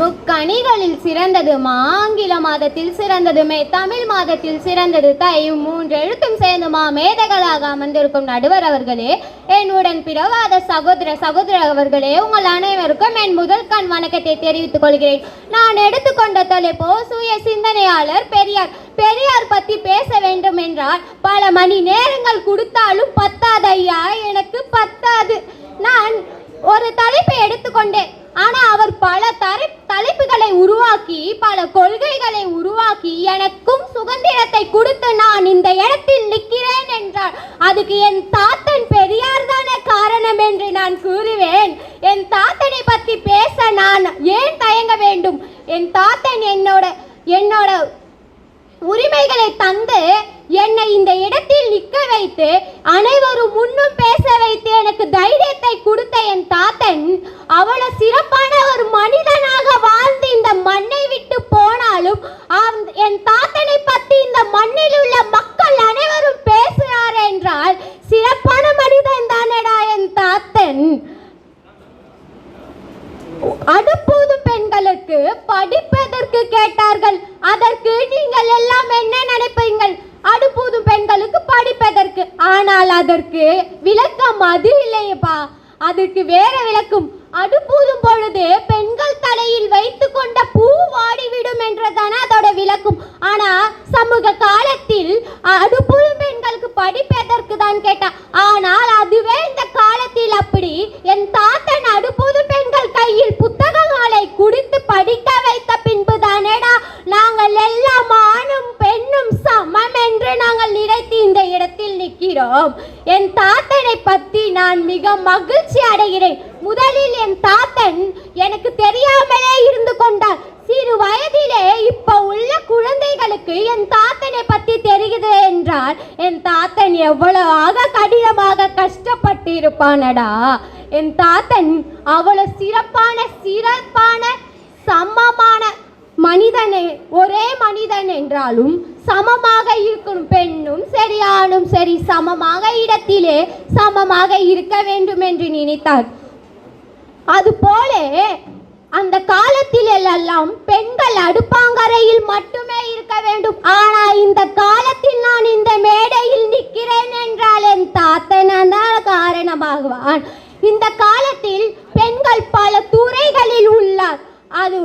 முக்கணிகளில் சிறந்தது ஆங்கில மாதத்தில் சிறந்ததுமே தமிழ் மாதத்தில் சிறந்தது தையும் மூன்று எழுத்தும் சேர்ந்து மா மேதைகளாக அமர்ந்திருக்கும் நடுவர் அவர்களே என்னுடன் பிறவாத சகோதர சகோதர அவர்களே உங்கள் அனைவருக்கும் என் முதல் கண் வணக்கத்தை தெரிவித்துக் கொள்கிறேன். நான் எடுத்துக்கொண்ட தலைப்போ சுய சிந்தனையாளர் பெரியார். பெரியார் பத்தி பேச வேண்டும் என்றால் பல மணி நேரங்கள் கொடுத்தாலும் பத்தாது ஐயா எனக்கு பத்தாது. நான் ஒரு தலைப்பை எடுத்துக்கொண்டேன். ஆனா அவர் பல தரை தலைப்புகளை உருவாக்கி பல கொள்கைகளை உருவாக்கி எனக்கும் சுதந்திரத்தை கொடுத்து நான் இந்த இடத்தில் நிற்கிறேன் என்றால் அதுக்கு என் தாத்தன் பெரியார் தானே காரணம் என்று நான் கூறுவேன். என் தாத்தனை பற்றி பேச நான் ஏன் தயங்க வேண்டும்? என் தாத்தன் என்னோட என்னோட தந்து என்னை இந்த இடத்தில் நிற்க வைத்து அனைவரும் முன்னும் பேச வைத்து எனக்கு தைரியத்தை கொடுத்த என் தாத்தன் அவ்வளவு சிறப்பான ஒரு மனிதனாக வாழ்ந்து இந்த மண்ணை விட்டு போனாலும் என் தாத்தனை பற்றி இந்த மண்ணில் உள்ள மக்கள் அனைவரும் பேசுகிறார் என்றால் சிறப்பான மனிதன் தானடா என் தாத்தன்? அடுப்பூதும் பெண்களுக்கு படிப்பதற்கு கேட்டார்கள். அதற்கு நீங்கள் எல்லாம் என்ன நினைப்பீங்கள்? அடுப்பூதும் பெண்களுக்கு படிப்பதற்கு. ஆனால் அதற்கு விளக்கம் அது இல்லையப்பா. அதற்கு வேற விளக்கும். அடுப்பூதும் பொழுது பெண்கள் தலையில் வைத்துக் கொண்ட பூ வாடிவிடும் என்றதான அதோட விளக்கும். ஆனா சமூக காலத்தில் அடுப்பூதும் பெண்களுக்கு படிப்பதற்கு தான் கேட்டா ஆனால் அதுவே இந்த காலத்தில் அப்படி என் தாத்தன் அடுப்பூது பெண்கள் கையில் புத்தகங்களை குடித்து படிக்க வைத்த பின்பு தானேடா நாங்கள் எல்லாம் ஆணும் பெண்ணும் சமம் என்று நாங்கள் நினைத்து இந்த இடத்தில் நிற்கிறோம் என் தாத்தனை பற்றி நான் மிக மகிழ்ச்சி அடைகிறேன் முதலில் என் தாத்தன் எனக்கு தெரியாமலே இருந்து கொண்டார் சிறு வயதிலே இப்ப உள்ள குழந்தைகளுக்கு என் தாத்தனை பத்தி தெரியுது என்றால் என் தாத்தன் எவ்வளவாக கடினமாக சிறப்பானடா. என் தாத்தன் அவ்வளவு சிறப்பான சிறப்பான சமமான மனிதனே ஒரே மனிதன் என்றாலும் சமமாக இருக்கும் பெண்ணும் சரி ஆணும் சரி சமமாக இடத்திலே சமமாக இருக்க வேண்டும் என்று நினைத்தார் அதுபோல அந்த காலத்தில் எல்லாம் பெண்கள் அடுப்பாங்கரையில் மட்டுமே இருக்க வேண்டும். ஆனா இந்த காலத்தில் நான் இந்த மேடையில் நிற்கிறேன் என்றால் என் தாத்தன் தான் காரணமாகுவான். இந்த காலத்தில் பெண்கள் பல துறைகளில் உள்ளார். அது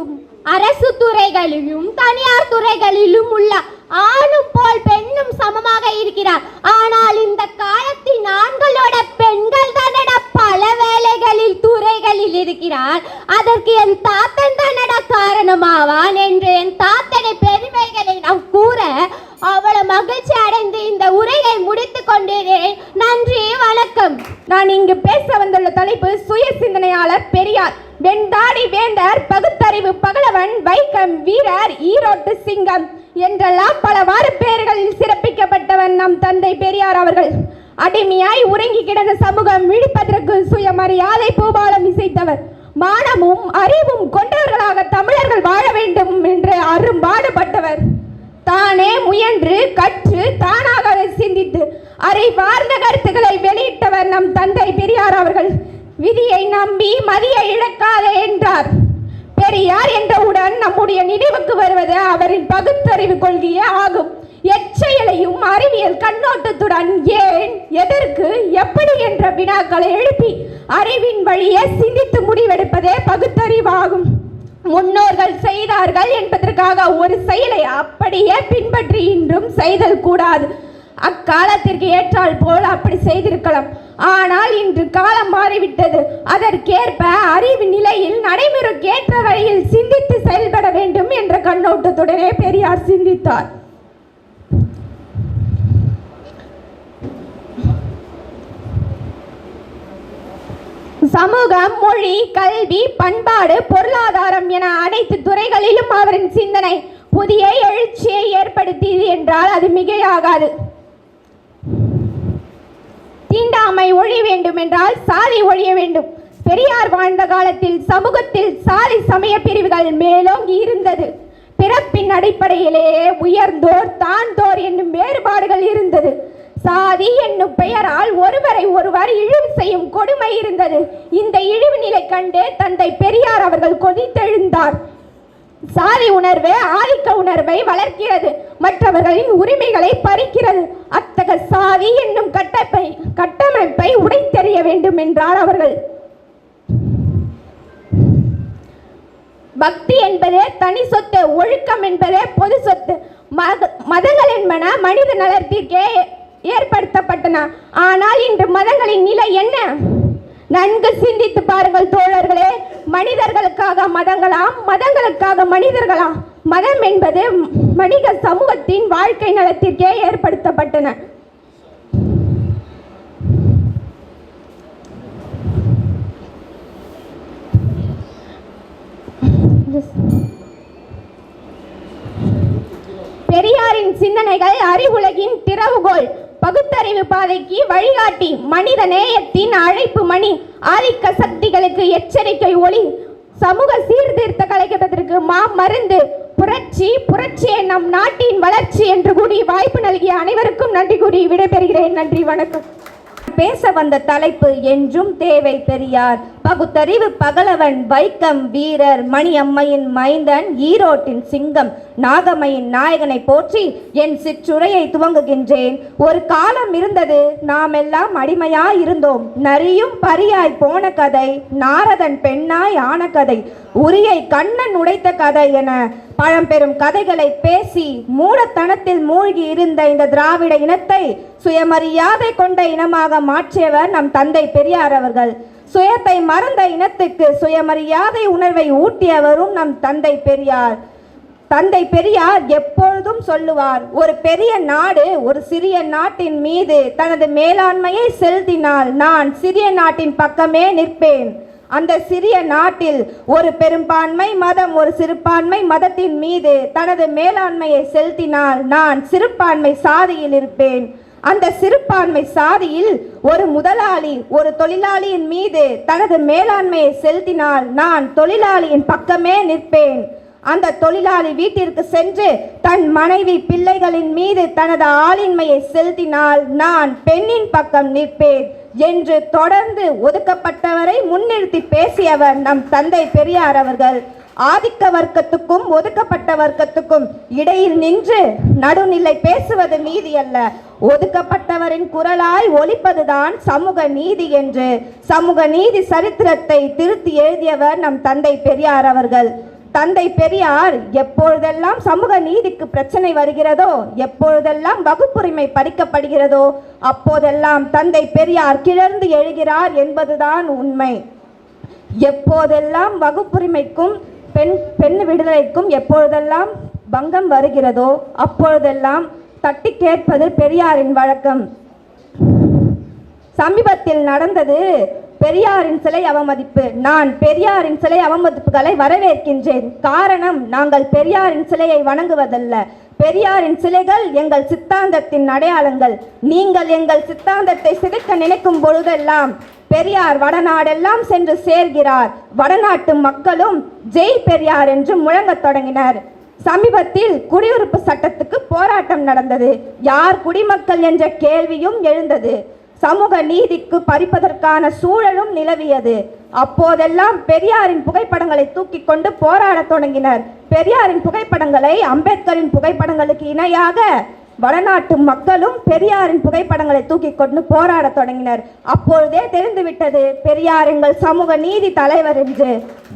அரசு துறைகளிலும் தனியார் துறைகளிலும் உள்ளார். ஆணும் போல் பெண்ணும் சமமாக இருக்கிறார். ஆனால் இந்த காலத்தில் ஆண்களோட பெண்கள் தானடா பல வேலைகளில் துறைகளில் இருக்கிறார். அதற்கு என் தாத்தன் தானடா காரணமாவான் என்று என் தாத்தனை பெருமைகளை நான் கூற அவ்வளவு மகிழ்ச்சி அடைந்து இந்த உரையை முடித்துக் கொண்டேன். நன்றி வணக்கம். நான் இங்கு பேச வந்துள்ள தலைப்பு சுய சிந்தனையாளர் பெரியார். வெண்தாடி வேந்தர் பகுத்தறிவு பகலவன் வைக்கம் வீரர் ஈரோட்டு சிங்கம். என்றெல்லாம் பலவாறு பெயர்களில் சிறப்பிக்கப்பட்டவன் நம் தந்தை பெரியார் அவர்கள். அடிமையாய் உறங்கி கிடந்த சமூகம் விழிப்பதற்கு சுயமரியாதை பூபாலம் இசைத்தவர். மானமும் அறிவும் கொண்டவர்களாக தமிழர்கள் வாழ வேண்டும் என்று அரும்பாடுபட்டவர் தானே முயன்று கற்று தானாகவே சிந்தித்து அறிவார்ந்த கருத்துக்களை வெளியிட்டவர் நம் தந்தை பெரியார் அவர்கள். விதியை நம்பி மதியை இழக்காதே என்றார். பெரியார் என்றவுடன் நம்முடைய நினைவுக்கு வருவது அவரின் பகுத்தறிவு கொள்கையே ஆகும். எச்செயலையும் அறிவியல் கண்ணோட்டத்துடன் ஏன் எதற்கு எப்படி என்ற வினாக்களை எழுப்பி அறிவின் வழியே சிந்தித்து முடிவெடுப்பதே பகுத்தறிவாகும். முன்னோர்கள் செய்தார்கள் என்பதற்காக ஒரு செயலை அப்படியே பின்பற்றி இன்றும் செய்தல் கூடாது. அக்காலத்திற்கு ஏற்றால் போல் அப்படி செய்திருக்கலாம். ஆனால் இன்று காலம் மாறிவிட்டது. அதற்கேற்ப அறிவு நிலையில் நடைமுறைக்கேற்ற வழியில் சிந்தித்து செயல்பட வேண்டும் என்ற கண்ணோட்டத்துடனே பெரியார் சிந்தித்தார். சமூகம் மொழி கல்வி பண்பாடு பொருளாதாரம் என அனைத்து துறைகளிலும் அவரின் சிந்தனை புதிய எழுச்சியை ஏற்படுத்தியது என்றால் அது மிகையாகாது. தீண்டாமை ஒழிய வேண்டும் என்றால் சாதி ஒழிய வேண்டும். பெரியார் வாழ்ந்த காலத்தில் சமூகத்தில் சாதி சமய பிரிவுகள் மேலோங்கி இருந்தது. பிறப்பின் அடிப்படையிலேயே உயர்ந்தோர் தாழ்ந்தோர் என்னும் வேறுபாடுகள் இருந்தது. சாதி என்னும் பெயரால் ஒருவரை ஒருவர் இழிவு செய்யும் கொடுமை இருந்தது. இந்த இழிவு நிலை கண்டு தந்தை பெரியார் அவர்கள் கொதித்தெழுந்தார். சாதி உணர்வு ஆதிக்க உணர்வை வளர்க்கிறது. மற்றவர்களின் உரிமைகளை பறிக்கிறது. அத்தகைய சாதி என்னும் கட்டப்பை கட்டமைப்பை உடைத்தெறிய வேண்டும் என்றார் அவர்கள். பக்தி என்பதே தனி சொத்து ஒழுக்கம் என்பதே பொது சொத்து. மத மதங்கள் என்பன மனித நலத்திற்கே ஏற்படுத்தப்பட்டன. ஆனால் இன்று மதங்களின் நிலை என்ன? நன்கு சிந்தித்து பாருங்கள் தோழர்களே. மனிதர்களுக்காக மதங்களாம் மதங்களுக்காக மனிதர்களா மதம் என்பது மனித சமூகத்தின் வாழ்க்கை நலத்திற்கே ஏற்படுத்தப்பட்டன. பெரியாரின் சிந்தனைகள் அறிவுலகின் திறவுகோல் பகுத்தறிவு பாதைக்கு வழிகாட்டி மனித நேயத்தின் அழைப்பு மணி ஆதிக்க சக்திகளுக்கு எச்சரிக்கை ஒளி சமூக சீர்திருத்த கலைக்கப்பதற்கு மா மருந்து புரட்சி புரட்சியை நம் நாட்டின் வளர்ச்சி என்று கூறி வாய்ப்பு நல்கிய அனைவருக்கும் நன்றி கூறி விடைபெறுகிறேன். நன்றி வணக்கம். பேச வந்த தலைப்பு என்றும் தேவை பெரியார். பகுத்தறிவு பகலவன் வைக்கம் வீரர் மணியம்மையின் மைந்தன் ஈரோட்டின் சிங்கம் நாகம்மையின் நாயகனை போற்றி என் சிற்றுரையை துவங்குகின்றேன். ஒரு காலம் இருந்தது நாம் எல்லாம் அடிமையாய் இருந்தோம். நரியும் பரியாய் போன கதை நாரதன் பெண்ணாய் ஆன கதை உரியை கண்ணன் உடைத்த கதை என பழம்பெரும் கதைகளை பேசி மூடத்தனத்தில் மூழ்கி இருந்த இந்த திராவிட இனத்தை சுயமரியாதை கொண்ட இனமாக மாற்றியவர் நம் தந்தை பெரியார் அவர்கள். சுயத்தை மறந்த இனத்துக்கு சுயமரியாதை உணர்வை ஊட்டியவரும் நம் தந்தை பெரியார். தந்தை பெரியார் எப்பொழுதும் சொல்லுவார் ஒரு பெரிய நாடு ஒரு சிறிய நாட்டின் மீது தனது மேலாண்மையை செலுத்தினால் நான் சிறிய நாட்டின் பக்கமே நிற்பேன். அந்த சிறிய நாட்டில் ஒரு பெரும்பான்மை மதம் ஒரு சிறுபான்மை மதத்தின் மீது தனது மேலாண்மையை செலுத்தினால் நான் சிறுபான்மை சாதியில் இருப்பேன். அந்த சிறுபான்மை சாதியில் ஒரு முதலாளி ஒரு தொழிலாளியின் மீது தனது மேலாண்மையை செலுத்தினால் நான் தொழிலாளியின் பக்கமே நிற்பேன். அந்த தொழிலாளி வீட்டிற்கு சென்று தன் மனைவி பிள்ளைகளின் மீது தனது ஆளின்மையை செலுத்தினால் நான் பெண்ணின் பக்கம் நிற்பேன் என்று தொடர்ந்து ஒதுக்கப்பட்டவரை முன்னிறுத்தி பேசியவர் நம் தந்தை பெரியார் அவர்கள். ஆதிக்க வர்க்கத்துக்கும் ஒதுக்கப்பட்ட வர்க்கத்துக்கும் இடையில் நின்று நடுநிலை பேசுவது நீதி அல்ல. ஒதுக்கப்பட்டவரின் குரலாய் ஒலிப்பதுதான் சமூக நீதி என்று சமூக நீதி சரித்திரத்தை திருத்தி எழுதியவர் நம் தந்தை பெரியார் அவர்கள். தந்தை பெரியார் எப்பொழுதெல்லாம் சமூக நீதிக்கு பிரச்சனை வருகிறதோ எப்பொழுதெல்லாம் வகுப்புரிமை பறிக்கப்படுகிறதோ அப்போதெல்லாம் தந்தை பெரியார் கிளர்ந்து எழுகிறார் என்பதுதான் உண்மை. எப்போதெல்லாம் வகுப்புரிமைக்கும் பெண் பெண் விடுதலைக்கும் எப்பொழுதெல்லாம் பங்கம் வருகிறதோ அப்பொழுதெல்லாம் தட்டி கேட்பது பெரியாரின் வழக்கம். சமீபத்தில் நடந்தது பெரியாரின் சிலை அவமதிப்பு. நான் பெரியாரின் சிலை அவமதிப்புகளை வரவேற்கின்றேன். காரணம் நாங்கள் பெரியாரின் சிலையை வணங்குவதல்ல. பெரியாரின் சிலைகள் எங்கள் சித்தாந்தத்தின் அடையாளங்கள். நீங்கள் எங்கள் சித்தாந்தத்தை சிதைக்க நினைக்கும் பொழுதெல்லாம் பெரியார் வடநாடெல்லாம் சென்று சேர்கிறார். வடநாட்டு மக்களும் ஜெய் பெரியார் என்று முழங்கத் தொடங்கினர். சமீபத்தில் குடியுறுப்பு சட்டத்துக்கு போராட்டம் நடந்தது. யார் குடிமக்கள் என்ற கேள்வியும் எழுந்தது. சமூக நீதிக்கு பறிப்பதற்கான சூழலும் நிலவியது. அப்போதெல்லாம் பெரியாரின் புகைப்படங்களை தூக்கி கொண்டு போராடத் தொடங்கினர். பெரியாரின் புகைப்படங்களை அம்பேத்கரின் புகைப்படங்களுக்கு இணையாக வடநாட்டு மக்களும் பெரியாரின் புகைப்படங்களை தூக்கி கொண்டு போராடத் தொடங்கினர். அப்பொழுதே தெரிந்துவிட்டது பெரியார் எங்கள் சமூக நீதி தலைவர் என்று.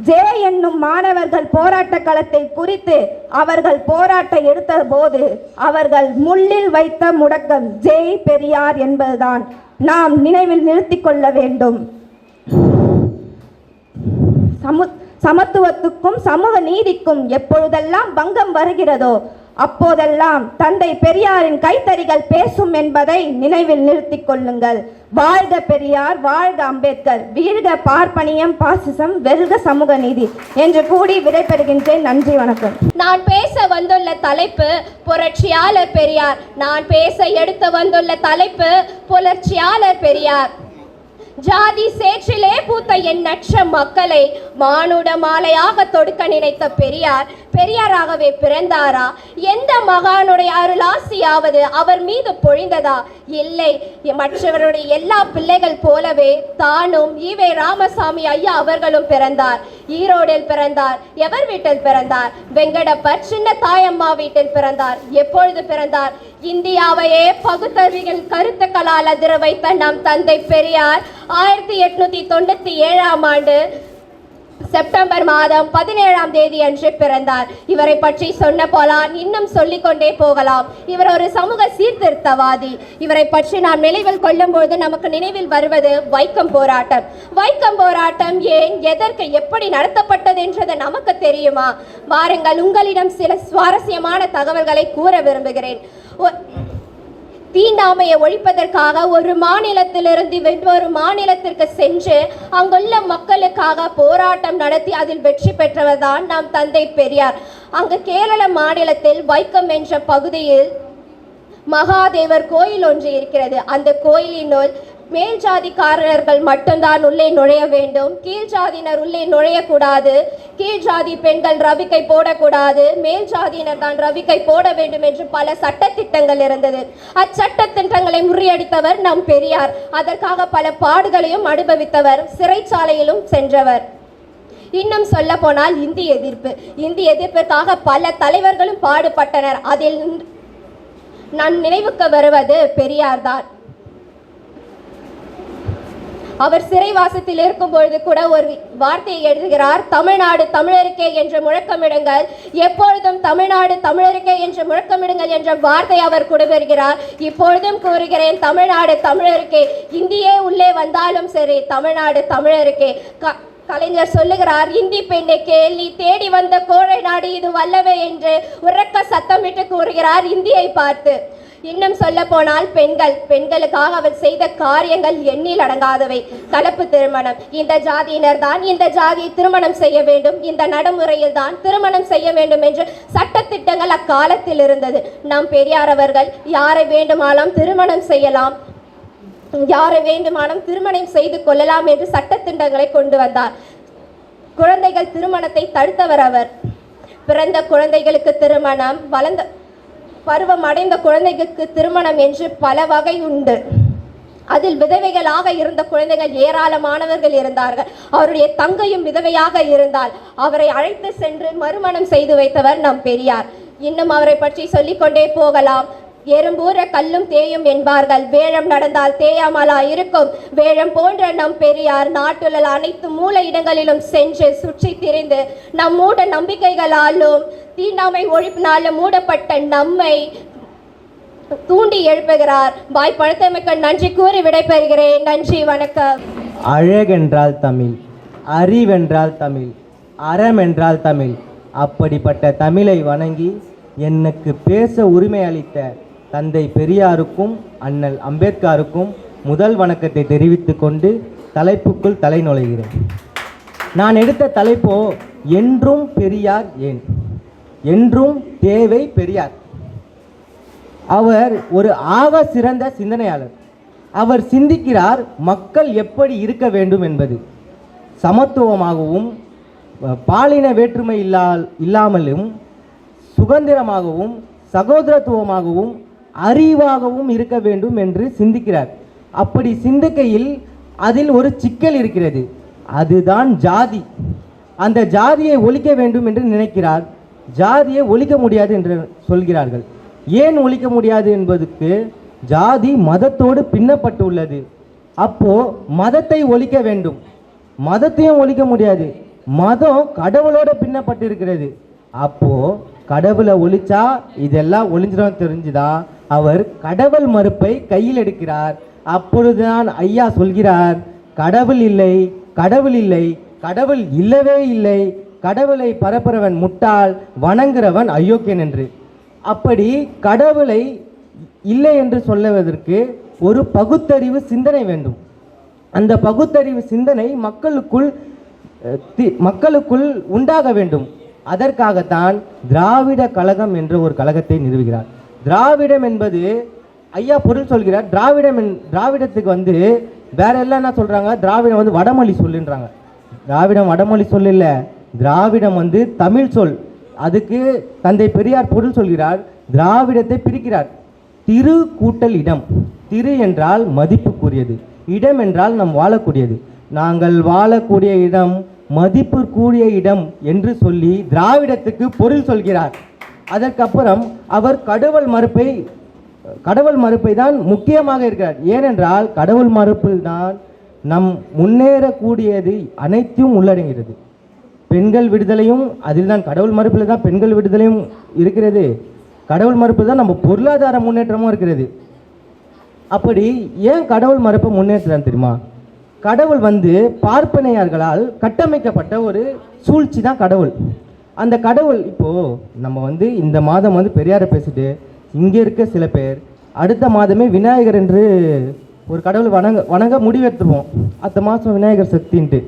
ஜே என்னும் மாணவர்கள் போராட்ட களத்தை குறித்து அவர்கள் போராட்ட எடுத்த போது அவர்கள் முள்ளில் வைத்த முடக்கம் ஜெய் பெரியார் என்பதுதான். நாம் நினைவில் நிறுத்தி கொள்ள வேண்டும். சமு சமத்துவத்துக்கும் சமூக நீதிக்கும் எப்பொழுதெல்லாம் பங்கம் வருகிறதோ அப்போதெல்லாம் தந்தை பெரியாரின் கைத்தறிகள் பேசும் என்பதை நினைவில் நிறுத்திக் கொள்ளுங்கள். வாழ்க பெரியார் வாழ்க அம்பேத்கர். வீழ்க பார்ப்பனியம் பாசிசம் வெல்க சமூக நீதி என்று கூடி விடைபெறுகின்றேன். நன்றி வணக்கம். நான் பேச வந்துள்ள தலைப்பு புரட்சியாளர் பெரியார். நான் பேச எடுத்து வந்துள்ள தலைப்பு புரட்சியாளர் பெரியார். ஜாதி சேற்றிலே பூத்த என் மக்களை மானுட மாலையாக தொடுக்க நினைத்த பெரியார் பெரியாராகவே பிறந்தாரா? எந்த மகானுடைய அருளாசியாவது அவர் மீது பொழிந்ததா? இல்லை மற்றவருடைய எல்லா பிள்ளைகள் போலவே தானும் ஈவே ராமசாமி ஐயா அவர்களும் பிறந்தார். ஈரோடில் பிறந்தார் எவர் வீட்டில் பிறந்தார்? வெங்கடப்பர் சின்ன தாயம்மா வீட்டில் பிறந்தார் எப்பொழுது பிறந்தார்? இந்தியாவையே பகுத்தறிவிகள் கருத்துக்களால் அதிர வைத்த நம் தந்தை பெரியார் ஆயிரத்தி எட்நூத்தி தொண்ணூத்தி ஏழாம் ஆண்டு செப்டம்பர் மாதம் பதினேழாம் தேதி அன்று பிறந்தார். இவரை பற்றி சொன்ன போலாம் இன்னும் சொல்லிக் கொண்டே போகலாம். இவர் ஒரு சமூக சீர்திருத்தவாதி. இவரை பற்றி நாம் நினைவில் கொள்ளும்போது நமக்கு நினைவில் வருவது வைக்கம் போராட்டம். வைக்கம் போராட்டம் ஏன் எதற்கு எப்படி நடத்தப்பட்டது என்றது நமக்கு தெரியுமா? வாருங்கள் உங்களிடம் சில சுவாரஸ்யமான தகவல்களை கூற விரும்புகிறேன். தீண்டாமையை ஒழிப்பதற்காக ஒரு மாநிலத்திலிருந்து வெவ்வேறு மாநிலத்திற்கு சென்று அங்குள்ள மக்களுக்காக போராட்டம் நடத்தி அதில் வெற்றி பெற்றவர் தான் நம் தந்தை பெரியார். அங்கு கேரள மாநிலத்தில் வைக்கம் என்ற பகுதியில் மகாதேவர் கோயில் ஒன்று இருக்கிறது. அந்த கோயிலினுள் மேல் ஜாதிக்காரர்கள் மட்டும்தான் உள்ளே நுழைய வேண்டும். கீழ் ஜாதியினர் உள்ளே நுழையக்கூடாது. கீழ் ஜாதி பெண்கள் ரவிக்கை போடக்கூடாது. மேல் ஜாதியினர் தான் ரவிக்கை போட வேண்டும் என்று பல சட்டத்திட்டங்கள் இருந்தது. அச்சட்ட திட்டங்களை முறியடித்தவர் நம் பெரியார். அதற்காக பல பாடுகளையும் அனுபவித்தவர். சிறைச்சாலையிலும் சென்றவர். இன்னும் சொல்ல போனால் இந்தி எதிர்ப்பு. இந்தி எதிர்ப்பிற்காக பல தலைவர்களும் பாடுபட்டனர். அதில் நான் நினைவுக்கு வருவது பெரியார் தான் அவர் சிறைவாசத்தில் இருக்கும் பொழுது கூட ஒரு வார்த்தையை எழுதுகிறார் தமிழ்நாடு தமிழருக்கே என்று முழக்கமிடுங்கள். எப்பொழுதும் தமிழ்நாடு தமிழருக்கே என்று முழக்கமிடுங்கள் என்ற வார்த்தை அவர் கொடுவருகிறார் இப்பொழுதும் கூறுகிறேன் தமிழ்நாடு தமிழருக்கே இந்தியே உள்ளே வந்தாலும் சரி தமிழ்நாடு தமிழருக்கே க- கலைஞர் சொல்லுகிறார் இந்தி பெண்ணை கேள்வி தேடி வந்த கோழை நாடு இது வல்லவே என்று உறக்க சத்தமிட்டு கூறுகிறார் இந்தியை பார்த்து இன்னும் சொல்ல போனால் பெண்கள் பெண்களுக்காக அவர் செய்த காரியங்கள் எண்ணில் அடங்காதவை. கலப்பு திருமணம். இந்த ஜாதியினர் தான் இந்த ஜாதியை திருமணம் செய்ய வேண்டும். இந்த நடைமுறையில் தான் திருமணம் செய்ய வேண்டும் என்று சட்டத்திட்டங்கள் அக்காலத்தில் இருந்தது. நம் பெரியார் அவர்கள் யாரை வேண்டுமானாலும் திருமணம் செய்யலாம். யாரை வேண்டுமானும் திருமணம் செய்து கொள்ளலாம் என்று சட்டத்திட்டங்களை கொண்டு வந்தார். குழந்தைகள் திருமணத்தை தடுத்தவர் அவர். பிறந்த குழந்தைகளுக்கு திருமணம் வளர்ந்த பருவம் அடைந்த குழந்தைகளுக்கு திருமணம் என்று பல வகை உண்டு. அதில் விதவைகளாக இருந்த குழந்தைகள் ஏராளமானவர்கள் இருந்தார்கள். அவருடைய தங்கையும் விதவையாக இருந்தால் அவரை அழைத்து சென்று மறுமணம் செய்து வைத்தவர் நம் பெரியார். இன்னும் அவரை பற்றி சொல்லிக்கொண்டே போகலாம். எறும்பூர கல்லும் தேயும் என்பார்கள். வேழம் நடந்தால் தேயாமலா இருக்கும். வேழம் போன்ற நம் பெரியார் நாட்டுள்ள அனைத்து மூல இடங்களிலும் சென்று சுற்றி திரிந்து நம் மூட நம்பிக்கைகளாலும் தீண்டாமை ஒழிப்பினாலும் மூடப்பட்ட நம்மை தூண்டி எழுப்புகிறார். பாய் பழுத்தமைக்க நன்றி கூறி விடைபெறுகிறேன். நன்றி வணக்கம். அழகென்றால் தமிழ் அறிவென்றால் தமிழ் அறம் என்றால் தமிழ். அப்படிப்பட்ட தமிழை வணங்கி எனக்கு பேச உரிமை அளித்த தந்தை பெரியாருக்கும் அண்ணல் அம்பேத்கருக்கும் முதல் வணக்கத்தை தெரிவித்து கொண்டு தலைப்புக்குள் தலை நுழைகிறேன். நான் எடுத்த தலைப்போ என்றும் பெரியார் ஏன்? என்றும் தேவை பெரியார். அவர் ஒரு ஆக சிறந்த சிந்தனையாளர். அவர் சிந்திக்கிறார் மக்கள் எப்படி இருக்க வேண்டும் என்பது. சமத்துவமாகவும் பாலின வேற்றுமை இல்லா இல்லாமலும் சுதந்திரமாகவும் சகோதரத்துவமாகவும் அறிவாகவும் இருக்க வேண்டும் என்று சிந்திக்கிறார். அப்படி சிந்திக்கையில் அதில் ஒரு சிக்கல் இருக்கிறது. அதுதான் ஜாதி. அந்த ஜாதியை ஒழிக்க வேண்டும் என்று நினைக்கிறார். ஜாதியை ஒழிக்க முடியாது என்று சொல்கிறார்கள். ஏன் ஒழிக்க முடியாது என்பதுக்கு ஜாதி மதத்தோடு பின்னப்பட்டுள்ளது. அப்போ மதத்தை ஒழிக்க வேண்டும். மதத்தையும் ஒழிக்க முடியாது. மதம் கடவுளோட பின்னப்பட்டிருக்கிறது. அப்போ கடவுளை ஒழிச்சா இதெல்லாம் ஒழிஞ்சிடும் தெரிஞ்சுதான் அவர் கடவுள் மறுப்பை கையில் எடுக்கிறார். அப்பொழுதுதான் ஐயா சொல்கிறார் கடவுள் இல்லை கடவுள் இல்லை கடவுள் இல்லவே இல்லை. கடவுளை பரப்புறவன் முட்டாள் வணங்குறவன் அயோக்கியன் என்று. அப்படி கடவுளை இல்லை என்று சொல்லுவதற்கு ஒரு பகுத்தறிவு சிந்தனை வேண்டும். அந்த பகுத்தறிவு சிந்தனை மக்களுக்குள் தி- மக்களுக்குள் உண்டாக வேண்டும். அதற்காகத்தான் திராவிட கழகம் என்ற ஒரு கழகத்தை நிறுவுகிறார். திராவிடம் என்பது ஐயா பொருள் சொல்கிறார் திராவிடம் என்- திராவிடத்துக்கு வந்து வேற எல்லாம் என்ன சொல்றாங்க? திராவிடம் வந்து வடமொழி சொல்லுன்றாங்க. திராவிடம் வடமொழி சொல் இல்லை. திராவிடம் வந்து தமிழ் சொல். அதுக்கு தந்தை பெரியார் பொருள் சொல்கிறார் திராவிடத்தை பிரிக்கிறார். திரு கூட்டல் இடம் திரு என்றால் மதிப்புக்குரியது. இடம் என்றால் நம் வாழக்கூடியது. நாங்கள் வாழக்கூடிய இடம் மதிப்புக்குரிய இடம் என்று சொல்லி திராவிடத்துக்கு பொருள் சொல்கிறார். அதற்கப்புறம் அவர் கடவுள் மறுப்பை கடவுள் மறுப்பை தான் முக்கியமாக இருக்கிறார். ஏனென்றால் கடவுள் மறுப்பில் தான் நம் முன்னேறக்கூடியது அனைத்தும் உள்ளடங்கிறது பெண்கள் விடுதலையும் அதில் தான் கடவுள் மறுப்பில் தான் பெண்கள் விடுதலையும் இருக்கிறது. கடவுள் மறுப்பில் தான் நம்ம பொருளாதார முன்னேற்றமும் இருக்கிறது. அப்படி ஏன் கடவுள் மறுப்பை முன்னேற்றம் தெரியுமா? கடவுள் வந்து பார்ப்பனையார்களால் கட்டமைக்கப்பட்ட ஒரு சூழ்ச்சி தான் கடவுள். அந்த கடவுள் இப்போது நம்ம வந்து இந்த மாதம் வந்து பெரியாரை பேசிட்டு இங்கே இருக்க சில பேர் அடுத்த மாதமே விநாயகர் என்று ஒரு கடவுள் வணங்க வணங்க முடிவெடுத்துருவோம். அடுத்த மாதம் விநாயகர் சக்தின்ட்டு.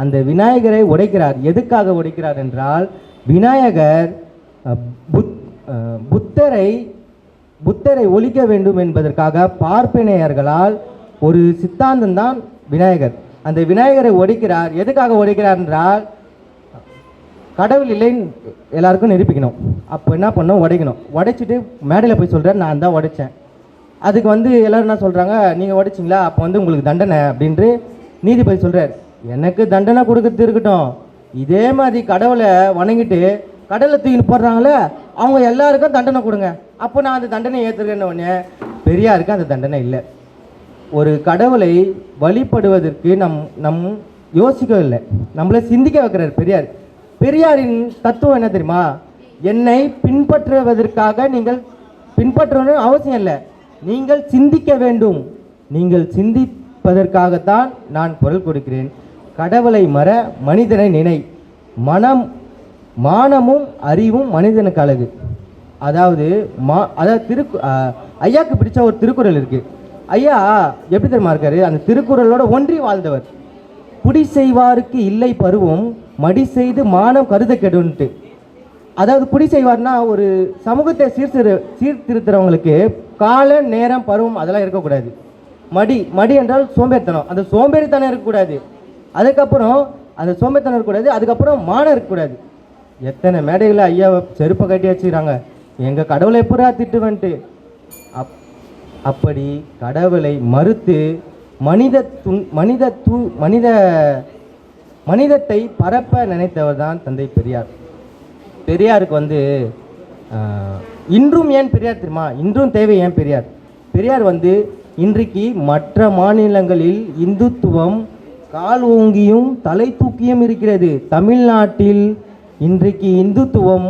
அந்த விநாயகரை உடைக்கிறார். எதுக்காக உடைக்கிறார் என்றால் விநாயகர் புத் புத்தரை புத்தரை ஒழிக்க வேண்டும் என்பதற்காக பார்ப்பனையர்களால் ஒரு சித்தாந்தம் தான் விநாயகர். அந்த விநாயகரை ஒழிக்கிறார் எதுக்காக ஒழிக்கிறார் என்றால் கடவுள் இல்லைன்னு எல்லாருக்கும் நிரூபிக்கணும். அப்போ என்ன பண்ணோம் உடைக்கணும். உடைச்சிட்டு மேடையில் போய் சொல்கிறேன் நான் தான் உடைச்சேன். அதுக்கு வந்து எல்லோரும் என்ன சொல்கிறாங்க நீங்கள் உடைச்சிங்களா? அப்போ வந்து உங்களுக்கு தண்டனை அப்படின்ட்டு நீதிபதி சொல்கிறார் எனக்கு தண்டனை கொடுக்கறது இருக்கட்டும். இதே மாதிரி கடவுளை வணங்கிட்டு கடலை தூக்கின்னு போடுறாங்களே அவங்க எல்லாருக்கும் தண்டனை கொடுங்க. அப்போ நான் அந்த தண்டனை ஏற்றுக்கேன்னு ஒன்று பெரியாருக்கு அந்த தண்டனை இல்லை. ஒரு கடவுளை வழிபடுவதற்கு நம் நம் யோசிக்கவில்லை நம்மளை சிந்திக்க வைக்கிறார் பெரியார். பெரியாரின் தத்துவம் என்ன தெரியுமா? என்னை பின்பற்றுவதற்காக நீங்கள் பின்பற்றணும் அவசியம் இல்லை. நீங்கள் சிந்திக்க வேண்டும். நீங்கள் சிந்திப்பதற்காகத்தான் நான் குரல் கொடுக்கிறேன். கடவுளை மற மனிதனை நினை. மனம் மானமும் அறிவும் மனிதனுக்கு அழகு. அதாவது மா அதாவது திரு ஐயாக்கு பிடிச்ச ஒரு திருக்குறள் இருக்குது ஐயா எப்படி தெரியுமா இருக்காரு? அந்த திருக்குறளோட ஒன்றி வாழ்ந்தவர். குடி செய்வாருக்கு இல்லை பருவம் மடி செய்து மானம் கருத கெடுன்ட்டு அதாவது புடி செய்வார்னா ஒரு சமூகத்தை சீர்திரு சீர்திருத்துறவங்களுக்கு கால நேரம் பருவம் அதெல்லாம் இருக்கக்கூடாது. மடி மடி என்றால் சோம்பேறித்தனம். அந்த சோம்பேறித்தனம் இருக்கக்கூடாது. அதுக்கப்புறம் அந்த சோம்பேறித்தனம் இருக்கக்கூடாது. அதுக்கப்புறம் மானம் இருக்கக்கூடாது. எத்தனை மேடைகளை ஐயாவை செருப்பை கட்டி வச்சுக்கிறாங்க. எங்கள் கடவுளை எப்படா திட்டுவன்ட்டு. அப் அப்படி கடவுளை மறுத்து மனித துன் மனித தூ மனித மனிதத்தை பரப்ப நினைத்தவர் தான் தந்தை பெரியார். பெரியாருக்கு வந்து இன்றும் ஏன் பெரியார் தெரியுமா? இன்றும் தேவை ஏன் பெரியார்? பெரியார் வந்து இன்றைக்கு மற்ற மாநிலங்களில் இந்துத்துவம் கால் ஓங்கியும் தலை தூக்கியும் இருக்கிறது. தமிழ்நாட்டில் இன்றைக்கு இந்துத்துவம்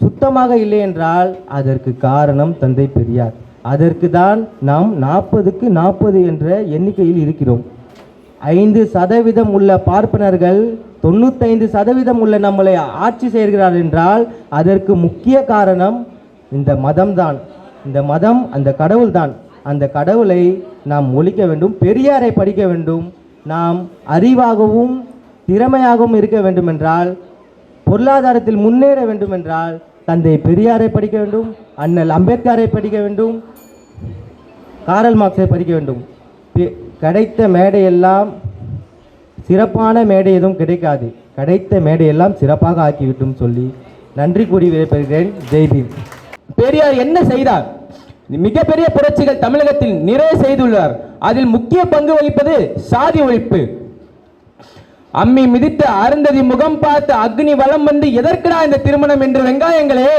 சுத்தமாக இல்லை என்றால் அதற்கு காரணம் தந்தை பெரியார். அதற்கு தான் நாம் நாற்பதுக்கு நாற்பது என்ற எண்ணிக்கையில் இருக்கிறோம். ஐந்து சதவீதம் உள்ள பார்ப்பனர்கள் தொண்ணூத்தைந்து சதவீதம் உள்ள நம்மளை ஆட்சி செய்கிறார் என்றால் அதற்கு முக்கிய காரணம் இந்த மதம்தான். இந்த மதம் அந்த கடவுள்தான். அந்த கடவுளை நாம் ஒழிக்க வேண்டும் பெரியாரை படிக்க வேண்டும். நாம் அறிவாகவும் திறமையாகவும் இருக்க வேண்டும் என்றால் பொருளாதாரத்தில் முன்னேற வேண்டும் என்றால் தந்தை பெரியாரை படிக்க வேண்டும் அண்ணல் அம்பேத்கரை படிக்க வேண்டும் காரல் மார்க்ஸை படிக்க வேண்டும். கிடைத்த மேடையெல்லாம் சிறப்பான மேடை எதுவும் கிடைக்காது. கிடைத்த மேடையெல்லாம் சிறப்பாக ஆக்கிவிட்டும் சொல்லி நன்றி கூறி விடைபெறுகிறேன். ஜெய்பீம் பெரியார் என்ன செய்தார்? மிகப்பெரிய புரட்சிகள் தமிழகத்தில் நிறைய செய்துள்ளார். அதில் முக்கிய பங்கு வகிப்பது சாதி ஒழிப்பு. அம்மி மிதித்து அருந்ததி முகம் பார்த்து அக்னி வலம் வந்து எதற்குடா இந்த திருமணம் என்று வெங்காயங்களே?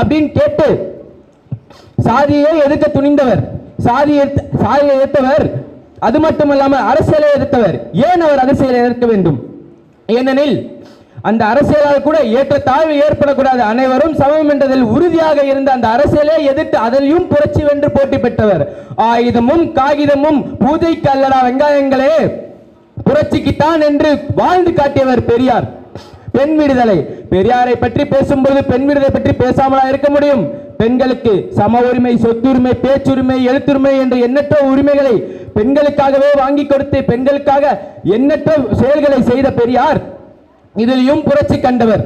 அப்படின்னு கேட்டு சாதியை எதிர்க்க துணிந்தவர். சாதியை சாதியை ஏற்றவர் அது மட்டுமல்லாமல் அரசியலை எதிர்த்தவர். ஏன் அவர் அரசியலை எதிர்க்க வேண்டும்? ஏனெனில் அந்த அரசியலால் கூட ஏற்ற தாழ்வு ஏற்படக்கூடாது. அனைவரும் சமம் என்றதில் உறுதியாக இருந்த அந்த அரசியலை எதிர்த்து அதிலையும் புரட்சி வென்று போட்டி பெற்றவர். ஆயுதமும் காகிதமும் பூஜைக்கு அல்லடா வெங்காயங்களே. புரட்சிக்குத்தான் என்று வாழ்ந்து காட்டியவர் பெரியார். பெண் விடுதலை. பெரியாரை பற்றி பேசும்போது பெண் விடுதலை பற்றி பேசாமலா இருக்க முடியும்? பெண்களுக்கு சம உரிமை சொத்துரிமை பேச்சுரிமை எழுத்துரிமை என்ற எண்ணற்ற உரிமைகளை பெண்களுக்காகவே வாங்கி கொடுத்து பெண்களுக்காக எண்ணற்ற செயல்களை செய்த பெரியார். இதிலையும் புரட்சி கண்டவர்.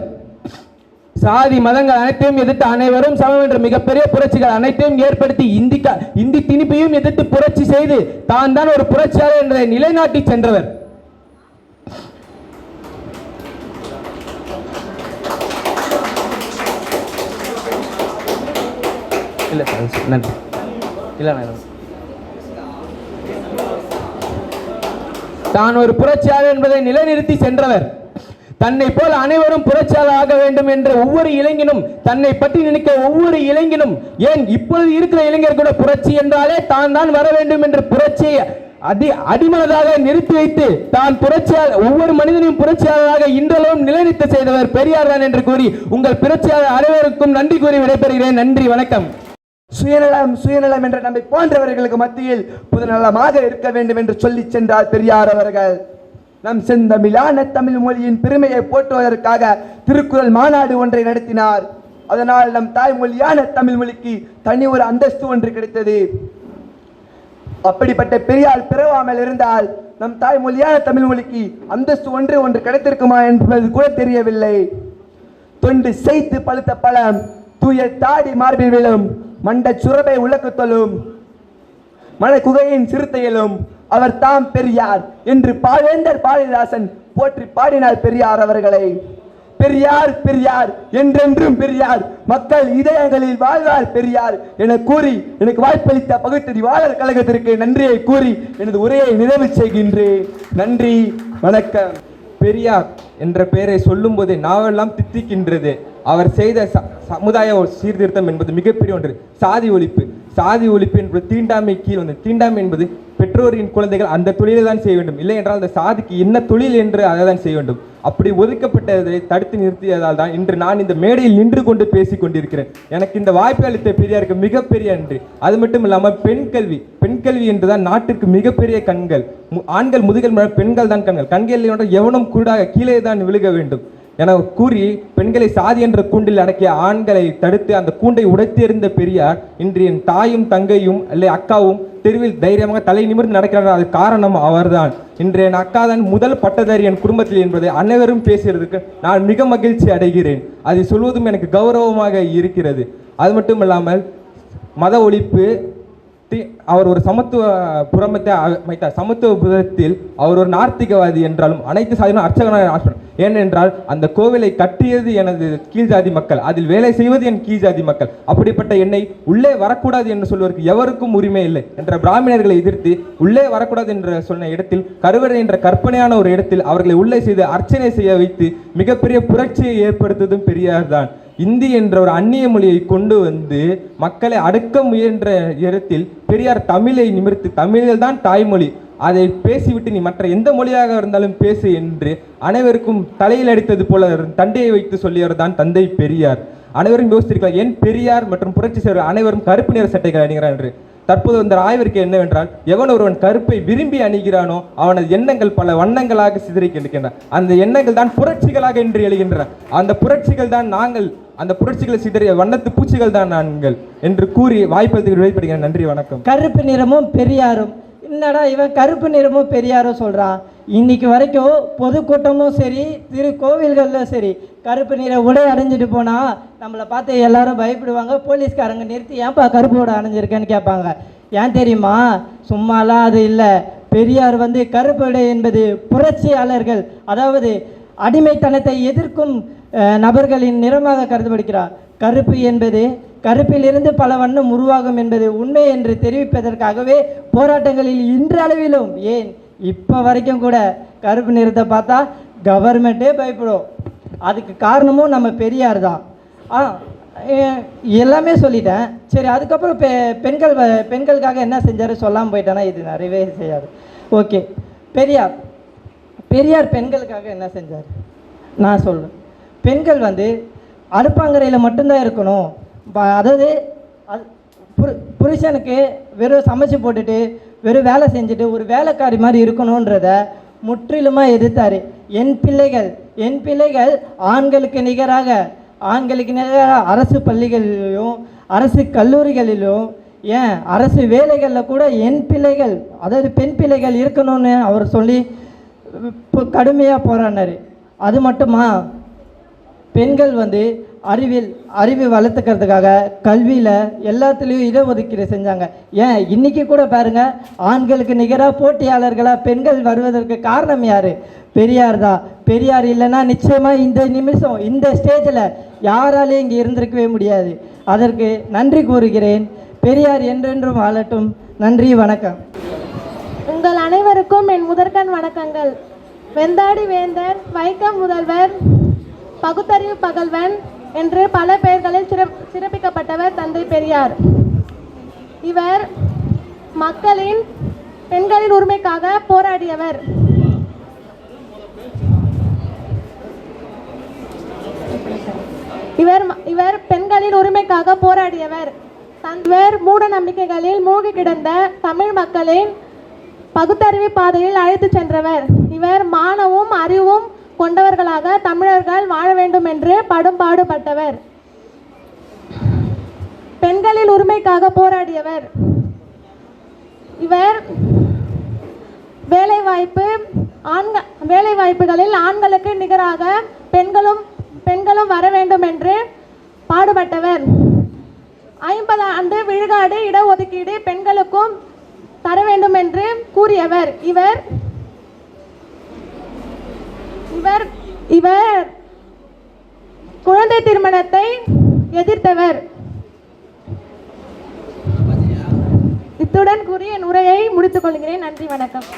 சாதி மதங்கள் அனைத்தையும் எதிர்த்து அனைவரும் சமம் என்ற மிகப்பெரிய புரட்சிகள் அனைத்தையும் ஏற்படுத்தி இந்தி இந்தி திணிப்பையும் எதிர்த்து புரட்சி செய்து தான் தான் ஒரு புரட்சியாளர் என்ற நிலைநாட்டி சென்றவர். இல்லை சார் நன்றி. இல்லை மேடம் தான் ஒரு புரட்சியாளர் என்பதை நிலைநிறுத்தி சென்றவர். தன்னை போல் அனைவரும் புரட்சியாளர் ஆக வேண்டும் என்ற ஒவ்வொரு இளைஞனும் தன்னை பற்றி நினைக்க ஒவ்வொரு இளைஞனும் ஏன் இப்பொழுது இருக்கிற இளைஞர் கூட புரட்சி என்றாலே தான் தான் வர வேண்டும் என்ற புரட்சியை அடி அடிமனதாக நிறுத்தி வைத்து தான் புரட்சியாளர் ஒவ்வொரு மனிதனையும் புரட்சியாளராக இன்றளவும் நிலைநிறுத்த செய்தவர் பெரியார் தான் என்று கூறி உங்கள் புரட்சியாளர் அனைவருக்கும் நன்றி கூறி விடைபெறுகிறேன். நன்றி வணக்கம். சுயநலம் சுயநலம் என்ற நம்மை போன்றவர்களுக்கு மத்தியில் புதுநலமாக இருக்க வேண்டும் என்று சொல்லி சென்றார் பெரியார் அவர்கள். நம் செந்தமிழான தமிழ் மொழியின் பெருமையை போற்றுவதற்காக திருக்குறள் மாநாடு ஒன்றை நடத்தினார். அதனால் நம் தாய்மொழியான தமிழ் மொழிக்கு தனி ஒரு அந்தஸ்து ஒன்று கிடைத்தது. அப்படிப்பட்ட பெரியார் பிறவாமல் இருந்தால் நம் தாய்மொழியான தமிழ் மொழிக்கு அந்தஸ்து ஒன்று ஒன்று கிடைத்திருக்குமா என்பது கூட தெரியவில்லை. தொண்டு செய்து பழுத்த பழம் தூய தாடி மார்பில் விழும் மண்ட சுரபை உலக்கத்தலும் மலை மன குகையின் சிறுத்தையிலும் அவர் தாம் பெரியார் என்று பாவேந்தர் பாரதிதாசன் போற்றி பாடினார் பெரியார் அவர்களை. பெரியார் பெரியார் என்றென்றும் பெரியார் மக்கள் இதயங்களில் வாழ்வார் பெரியார் என கூறி எனக்கு வாய்ப்பளித்த பகுத்தறிவாளர் கழகத்திற்கு நன்றியை கூறி எனது உரையை நிறைவு செய்கின்றேன். நன்றி வணக்கம். பெரியார் என்ற பெயரை சொல்லும்போது நாவெல்லாம் தித்திக்கின்றது. அவர் செய்த ச- சமுதாய ஒரு சீர்திருத்தம் என்பது மிகப்பெரிய ஒன்று. சாதி ஒழிப்பு. சாதி ஒழிப்பு என்பது தீண்டாமை கீழ் வந்து தீண்டாமை என்பது பெற்றோரின் குழந்தைகள் அந்த தொழிலை தான் செய்ய வேண்டும். இல்லை என்றால் அந்த சாதிக்கு என்ன தொழில் என்று அதை தான் செய்ய வேண்டும். அப்படி ஒதுக்கப்பட்டதை தடுத்து நிறுத்தியதால் தான் இன்று நான் இந்த மேடையில் நின்று கொண்டு பேசிக் கொண்டிருக்கிறேன். எனக்கு இந்த வாய்ப்பு அளித்த பெரியாருக்கு மிகப்பெரிய நன்றி. அது மட்டும் இல்லாமல் பெண் கல்வி. பெண் கல்வி என்றுதான் நாட்டிற்கு மிகப்பெரிய கண்கள். மு- ஆண்கள் முதுகல் பெண்கள் தான் கண்கள். கண்கள் இல்லை என்றால் எவனும் குருடாக கீழே தான் விழுக வேண்டும். என கூறி பெண்களை சாதி என்ற கூண்டில் அடக்கிய ஆண்களை தடுத்து அந்த கூண்டை உடைத்தெறிந்த பெரியார் இன்று என் தாயும் தங்கையும் இல்லை அக்காவும் தெருவில் தைரியமாக தலை நிமிர்ந்து நடக்கிறார்கள். அது காரணம் அவர்தான். இன்று என் அக்கா தான் முதல் பட்டதாரி என் குடும்பத்தில் என்பதை அனைவரும் பேசுகிறதுக்கு நான் மிக மகிழ்ச்சி அடைகிறேன். அதை சொல்வதும் எனக்கு கௌரவமாக இருக்கிறது. அது மட்டும் இல்லாமல் மத ஒழிப்பு தி- அவர் ஒரு சமத்துவ புறமத்தை அமைத்தார். சமத்துவ புதத்தில் அவர் ஒரு நார்த்திகவாதி என்றாலும் அனைத்து சாதியும் அர்ச்சகனாக ஆசிரியர் ஏனென்றால் அந்த கோவிலை கட்டியது எனது கீழ் ஜாதி மக்கள் அதில் வேலை செய்வது என் கீழ் ஜாதி மக்கள். அப்படிப்பட்ட என்னை உள்ளே வரக்கூடாது என்று சொல்வதற்கு எவருக்கும் உரிமை இல்லை என்ற பிராமணர்களை எதிர்த்து உள்ளே வரக்கூடாது என்று சொன்ன இடத்தில் கருவறை என்ற கற்பனையான ஒரு இடத்தில் அவர்களை உள்ளே செய்து அர்ச்சனை செய்ய வைத்து மிகப்பெரிய புரட்சியை ஏற்படுத்துவதும் பெரியார் தான் இந்தி என்ற ஒரு அந்நிய மொழியை கொண்டு வந்து மக்களை அடக்க முயன்ற இடத்தில் பெரியார் தமிழை நிமிர்த்து தமிழில் தான் தாய்மொழி அதை பேசிவிட்டு நீ மற்ற எந்த மொழியாக இருந்தாலும் பேசு என்று அனைவருக்கும் தலையில் அடித்தது போல தண்டையை வைத்து சொல்லியவர் தான் தந்தை பெரியார். அனைவரும் யோசித்திருக்கலாம் ஏன் பெரியார் மற்றும் புரட்சி செய்வர் அனைவரும் கருப்பு நிற சட்டைகள் அணிகிறார்? என்று. தற்போது வந்த ஆய்விற்கு என்னவென்றால் எவன் ஒருவன் கருப்பை விரும்பி அணிகிறானோ அவனது எண்ணங்கள் பல வண்ணங்களாக சிதறி கிடக்கின்றன. அந்த எண்ணங்கள் தான் புரட்சிகளாக என்று எழுகின்றன. அந்த புரட்சிகள் தான் நாங்கள் அந்த புரட்சிகளை சிதறிய வண்ணத்து பூச்சிகள் தான் நாங்கள் என்று கூறி வாய்ப்பதற்கு விடைபடுகிறேன் நன்றி வணக்கம். கருப்பு நிறமும் பெரியாரும் என்னடா இவன் கருப்பு நிறமும் பெரியாரும் சொல்கிறான் இன்னைக்கு வரைக்கும் பொதுக்கூட்டமும் சரி திரு கோவில்களில் சரி கருப்பு நிற உடை அடைஞ்சிட்டு போனால் நம்மளை பார்த்து எல்லாரும் பயப்படுவாங்க. போலீஸ்காரங்க நிறுத்தி ஏன்ப்பா கருப்பு உடை அடைஞ்சிருக்கேன்னு கேட்பாங்க. ஏன் தெரியுமா? சும்மாலாம் அது இல்லை. பெரியார் வந்து கருப்பு உடை என்பது புரட்சியாளர்கள். அதாவது அடிமைத்தனத்தை எதிர்க்கும் நபர்களின் நிறமாக கருதப்படுகிறார். கருப்பு என்பது கருப்பிலிருந்து பல வண்ணம் உருவாகும் என்பது உண்மை என்று தெரிவிப்பதற்காகவே போராட்டங்களில் இன்றளவிலும் ஏன்? இப்போ வரைக்கும் கூட கருப்பு நிறத்தை பார்த்தா கவர்மெண்ட்டே பயப்படும். அதுக்கு காரணமும் நம்ம பெரியார் தான். ஆ எல்லாமே சொல்லிட்டேன். சரி அதுக்கப்புறம் பெ பெண்கள் வ- பெண்களுக்காக என்ன செஞ்சார்? சொல்லாமல் போயிட்டேன்னா இது நிறையவே செய்யாது. ஓகே பெரியார். பெரியார் பெண்களுக்காக என்ன செஞ்சார்? நான் சொல்கிறேன் பெண்கள் வந்து அடுப்பாங்கரையில் மட்டும்தான் இருக்கணும். ப- அதாவது அது புரு- புருஷனுக்கு வெறும் சமைச்சு போட்டுட்டு வெறும் வேலை செஞ்சுட்டு ஒரு வேலைக்காரி மாதிரி இருக்கணுன்றத முற்றிலுமாக எதிர்த்தார். என் பிள்ளைகள் என் பிள்ளைகள் ஆண்களுக்கு நிகராக ஆண்களுக்கு நிகராக அரசு பள்ளிகளிலும் அரசு கல்லூரிகளிலும் ஏன் அரசு வேலைகளில் கூட என் பிள்ளைகள் அதாவது பெண் பிள்ளைகள் இருக்கணும்னு அவர் சொல்லி இப்போ கடுமையாக போராடினார். அது மட்டுமா? பெண்கள் வந்து அறிவில் அறிவை வளர்த்துக்கிறதுக்காக கல்வியில் எல்லாத்துலேயும் இடஒதுக்கீடு செஞ்சாங்க. ஏன்? இன்னைக்கு கூட பாருங்கள் ஆண்களுக்கு நிகராக போட்டியாளர்களாக பெண்கள் வருவதற்கு காரணம் யார்? பெரியார் தான். பெரியார் இல்லைன்னா நிச்சயமாக இந்த நிமிஷம் இந்த ஸ்டேஜில் யாராலையும் இங்கே இருந்திருக்கவே முடியாது. அதற்கு நன்றி கூறுகிறேன். பெரியார் என்றென்றும் வாழட்டும். நன்றி வணக்கம். உங்கள் அனைவருக்கும் என் முதற்கண் வணக்கங்கள். வெந்தாடி வேந்தர் வைக்கம் முதல்வர் பகுத்தறிவு பகல்வன் என்று பல பெயர்களில் சிறப் சிறப்பிக்கப்பட்டவர் தந்தை பெரியார். இவர் மக்களின் பெண்களின் உரிமைக்காக போராடியவர். இவர் இவர் பெண்களின் உரிமைக்காக போராடியவர். தந்வர் மூட நம்பிக்கைகளில் மூழ்கி கிடந்த தமிழ் மக்களின் பகுத்தறிவு பாதையில் அழைத்து சென்றவர். இவர் மானமும் அறிவும் கொண்டவர்களாக தமிழர்கள் வாழ வேண்டும் என்று படும் பாடுபட்டவர். பெண்களின் உரிமைக்காக போராடியவர். இவர் வேலைவாய்ப்பு ஆண்கள் வேலைவாய்ப்புகளில் ஆண்களுக்கு நிகராக பெண்களும் பெண்களும் வர வேண்டும் என்று பாடுபட்டவர். ஐம்பது ஆண்டு விழுகாடு இடஒதுக்கீடு பெண்களுக்கும் தர வேண்டும் என்று கூறியவர். இவர் இவர் இவர் குழந்தை திருமணத்தை எதிர்த்தவர். இத்துடன் கூறி என் உரையை முடித்துக் கொள்கிறேன். நன்றி வணக்கம்.